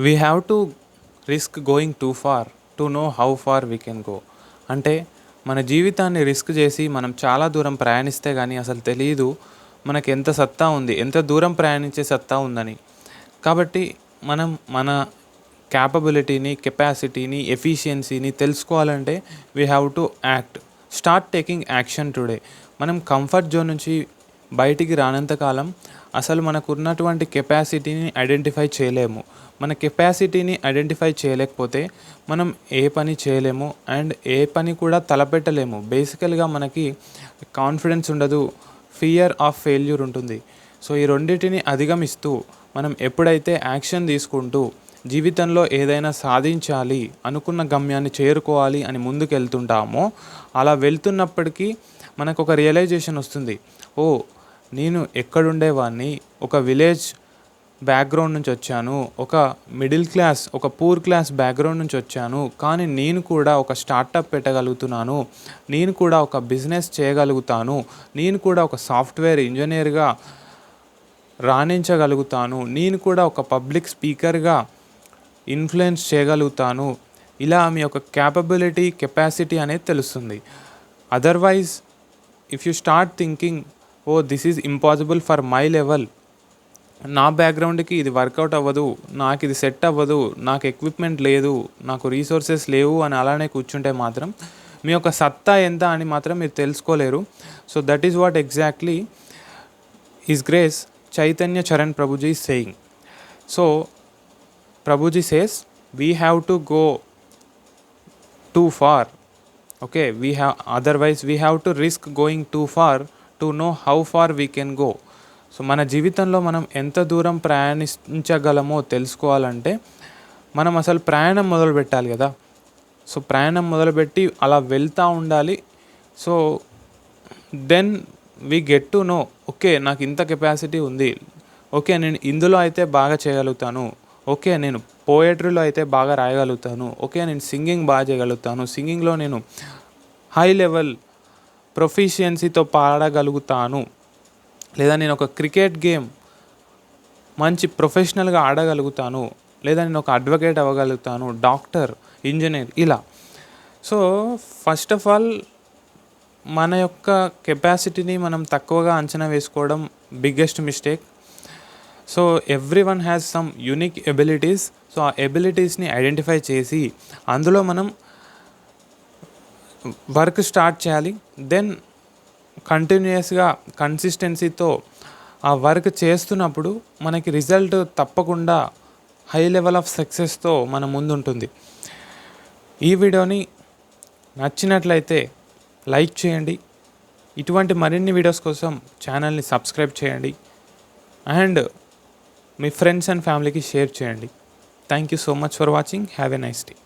We have to risk going too far to know how far we can go అంటే మన జీవితాన్ని risk చేసి మనం చాలా దూరం ప్రయాణిస్తే కానీ అసలు తెలియదు మనకి ఎంత సత్తా ఉంది ఎంత దూరం ప్రయాణించే సత్తా ఉందని. కాబట్టి మనం మన క్యాపబిలిటీని కెపాసిటీని ఎఫిషియన్సీని తెలుసుకోవాలంటే we have to act start taking action today మనం కంఫర్ట్ జోన్ నుంచి బయటికి రానంతకాలం అసలు మనకు ఉన్నటువంటి కెపాసిటీని ఐడెంటిఫై చేయలేము. మన కెపాసిటీని ఐడెంటిఫై చేయలేకపోతే మనం ఏ పని చేయలేము అండ్ ఏ పని కూడా తలపెట్టలేము. బేసికల్గా మనకి కాన్ఫిడెన్స్ ఉండదు ఫియర్ ఆఫ్ ఫెయిల్యూర్ ఉంటుంది. సో ఈ రెండింటిని అధిగమిస్తూ మనం ఎప్పుడైతే యాక్షన్ తీసుకుంటూ జీవితంలో ఏదైనా సాధించాలి అనుకున్న గమ్యాన్ని చేరుకోవాలి అని ముందుకు వెళ్తుంటామో అలా వెళ్తున్నప్పటికీ మనకు ఒక రియలైజేషన్ వస్తుంది. ఓ నేను ఎక్కడుండేవాడిని ఒక విలేజ్ బ్యాక్గ్రౌండ్ నుంచి వచ్చాను ఒక మిడిల్ క్లాస్ ఒక పూర్ క్లాస్ బ్యాక్గ్రౌండ్ నుంచి వచ్చాను కానీ నేను కూడా ఒక స్టార్టప్ పెట్టగలుగుతున్నాను నేను కూడా ఒక బిజినెస్ చేయగలుగుతాను నేను కూడా ఒక సాఫ్ట్వేర్ ఇంజనీర్గా రాణించగలుగుతాను నేను కూడా ఒక పబ్లిక్ స్పీకర్గా ఇన్ఫ్లుయెన్స్ చేయగలుగుతాను. ఇలా మీ యొక్క క్యాపబిలిటీ కెపాసిటీ అనేది తెలుస్తుంది. Otherwise if you start thinking oh this is impossible for my level నా బ్యాక్గ్రౌండ్కి ఇది వర్కౌట్ అవ్వదు నాకు ఇది సెట్ అవ్వదు నాకు ఎక్విప్మెంట్ లేదు నాకు రీసోర్సెస్ లేవు అని అలానే కూర్చుంటే మాత్రం మీ యొక్క సత్తా ఎంత అని మాత్రం మీరు తెలుసుకోలేరు. So that is what exactly his grace Chaitanya Charan Prabhuji saying so Prabhuji says we have to go too far okay we have otherwise we have to risk going too far to know how far we can go so మన జీవితంలో మనం ఎంత దూరం ప్రయాణించగలమో తెలుసుకోవాలంటే మనం అసలు ప్రయాణం మొదలు పెట్టాలి కదా. సో ప్రయాణం మొదలుపెట్టి అలా వెళ్తూ ఉండాలి. So then we get to know okay నాకు ఇంత కెపాసిటీ ఉంది. ఓకే నేను ఇందులో అయితే బాగా చేయగలుగుతాను. ఓకే నేను పోయట్రీలో అయితే బాగా రాయగలుగుతాను. ఓకే నేను సింగింగ్ బాగా చేయగలుగుతాను. సింగింగ్లో నేను హై లెవెల్ ప్రొఫిషియన్సీతో పాడగలుగుతాను. లేదా నేను ఒక క్రికెట్ గేమ్ మంచి ప్రొఫెషనల్గా ఆడగలుగుతాను. లేదా నేను ఒక అడ్వకేట్ అవ్వగలుగుతాను డాక్టర్ ఇంజనీర్ ఇలా. సో ఫస్ట్ ఆఫ్ ఆల్ మన యొక్క కెపాసిటీని మనం తక్కువగా అంచనా వేసుకోవడం biggest mistake. So everyone has some unique abilities. So ఆ ఎబిలిటీస్ని ఐడెంటిఫై చేసి అందులో మనం వర్క్ స్టార్ట్ చేయాలి. దెన్ కంటిన్యూస్గా కన్సిస్టెన్సీతో ఆ వర్క్ చేస్తున్నప్పుడు మనకి రిజల్ట్ తప్పకుండా హై లెవెల్ ఆఫ్ సక్సెస్తో మన ముందు ఉంటుంది ఈ వీడియోని నచ్చినట్లయితే లైక్ చేయండి. ఇటువంటి మరిన్ని వీడియోస్ కోసం ఛానల్ని సబ్స్క్రైబ్ చేయండి. అండ్ మీ ఫ్రెండ్స్ అండ్ ఫ్యామిలీకి షేర్ చేయండి. Thank you so much for watching have a nice day